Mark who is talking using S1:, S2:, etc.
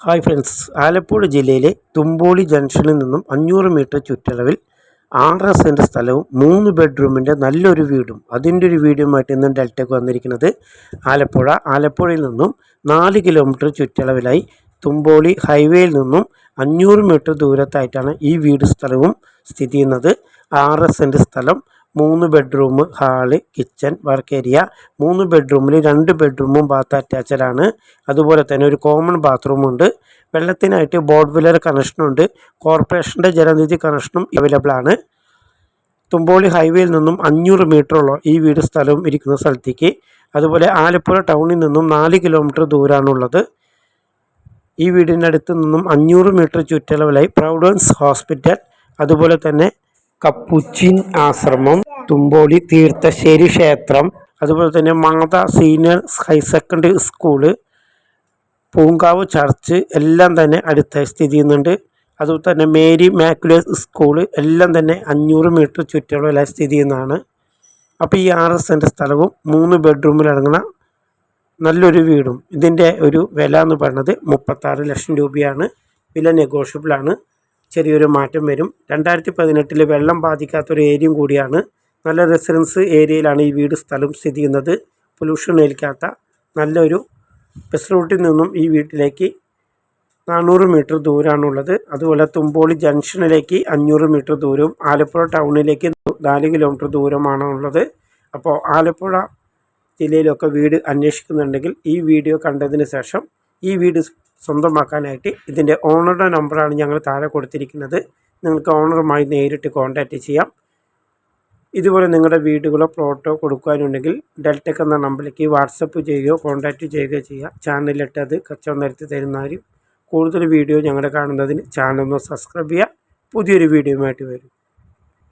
S1: Hi friends Alappuzha ജില്ലയിലെ തുമ്പോളി ജംഗ്ഷനിൽ നിന്നും അഞ്ഞൂറ് മീറ്റർ ചുറ്റളവിൽ ആറ് സെന്റ് സ്ഥലവും മൂന്ന് ബെഡ്റൂമിന്റെ നല്ലൊരു വീടും. അതിന്റെ ഒരു വീടുമായിട്ട് ഇന്ന് ഡെൽറ്റയ്ക്ക് വന്നിരിക്കുന്നത് ആലപ്പുഴ. ആലപ്പുഴയിൽ നിന്നും നാല് കിലോമീറ്റർ ചുറ്റളവിലായി തുമ്പോളി ഹൈവേയിൽ നിന്നും അഞ്ഞൂറ് മീറ്റർ ദൂരത്തായിട്ടാണ് ഈ വീട് സ്ഥലവും സ്ഥിതി ചെയ്യുന്നത്. ആറ് സെന്റ് സ്ഥലം മൂന്ന് bedroom hall kitchen work area മൂന്ന് ബെഡ്റൂമിൽ രണ്ട് ബെഡ്റൂമും ബാത്ത് അറ്റാച്ചഡാണ് അതുപോലെ തന്നെ ഒരു കോമൺ ബാത്റൂം ഉണ്ട്. വെള്ളത്തിനായിട്ട് ബോഡ് വില്ലർ കണക്ഷനുണ്ട് കോർപ്പറേഷന്റെ ജലനിധി കണക്ഷനും അവൈലബിൾ ആണ്. തുമ്പോളി ഹൈവേയിൽ നിന്നും അഞ്ഞൂറ് മീറ്ററുള്ള ഈ വീട് സ്ഥലവും ഇരിക്കുന്ന സ്ഥലത്തേക്ക്. അതുപോലെ ആലപ്പുഴ ടൗണിൽ നിന്നും നാല് കിലോമീറ്റർ ദൂരമാണുള്ളത് ഈ വീടിന്റെ അടുത്ത് നിന്നും അഞ്ഞൂറ് മീറ്റർ ചുറ്റളവിലായി പ്രൗഡൻസ് ഹോസ്പിറ്റൽ അതുപോലെ തന്നെ കപ്പുച്ചിൻ ആശ്രമം തുമ്പോളി തീർത്ഥശ്ശേരി ക്ഷേത്രം അതുപോലെ തന്നെ Matha senior higher secondary school Poonkavu church എല്ലാം തന്നെ അടുത്തായി സ്ഥിതി ചെയ്യുന്നുണ്ട്. അതുപോലെ തന്നെ മേരി മാക്കുലേസ് സ്കൂൾ എല്ലാം തന്നെ അഞ്ഞൂറ് മീറ്റർ ചുറ്റളവിലായി സ്ഥിതി ചെയ്യുന്നതാണ്. അപ്പോൾ ഈ ആർ എസ് എന്റെ സ്ഥലവും മൂന്ന് ബെഡ്റൂമിലടങ്ങുന്ന നല്ലൊരു വീടും. ഇതിന്റെ ഒരു വില എന്ന് പറയുന്നത് മുപ്പത്താറ് ലക്ഷം രൂപയാണ്. വില നെഗോഷ്യബിളാണ്. ചെറിയൊരു മാറ്റം വരും. രണ്ടായിരത്തി പതിനെട്ടിൽ വെള്ളം ബാധിക്കാത്തൊരു ഏരിയയും കൂടിയാണ്. നല്ല റെസിഡൻസ് ഏരിയയിലാണ് ഈ വീട് സ്ഥലം സ്ഥിതി ചെയ്യുന്നത്. പൊല്യൂഷൻ ഏൽക്കാത്ത നല്ലൊരു ബസ് റൂട്ടിൽ നിന്നും ഈ വീട്ടിലേക്ക് നാനൂറ് മീറ്റർ ദൂരമാണുള്ളത് അതുപോലെ തുമ്പോളി ജംഗ്ഷനിലേക്ക് അഞ്ഞൂറ് മീറ്റർ ദൂരവും ആലപ്പുഴ ടൗണിലേക്ക് നാല് കിലോമീറ്റർ ദൂരമാണ് ഉള്ളത് അപ്പോൾ ആലപ്പുഴ ജില്ലയിലൊക്കെ വീട് അന്വേഷിക്കുന്നുണ്ടെങ്കിൽ ഈ വീഡിയോ കണ്ടതിന് ശേഷം ഈ വീട് സ്വന്തമാക്കാനായിട്ട് ഇതിന്റെ ഓണറുടെ നമ്പറാണ് ഞങ്ങൾ താഴെ കൊടുത്തിരിക്കുന്നത്. നിങ്ങൾക്ക് ഓണറുമായി നേരിട്ട് കോൺടാക്റ്റ് ചെയ്യാം. ഇതുപോലെ നിങ്ങളുടെ വീടുകളോ പ്ലോട്ടോ കൊടുക്കാനുണ്ടെങ്കിൽ ഡെൽറ്റക് എന്ന നമ്പറിലേക്ക് വാട്സപ്പ് ചെയ്യുകയോ കോൺടാക്റ്റ് ചെയ്യുകയോ ചെയ്യുക ചാനലിലിട്ട് അത് കച്ചവടം നിരത്തി തരുന്നവരും കൂടുതൽ വീഡിയോ ഞങ്ങളുടെ കാണുന്നതിന് ചാനൽ ഒന്ന് സബ്സ്ക്രൈബ് ചെയ്യുക. പുതിയൊരു വീഡിയോയുമായിട്ട് വരും.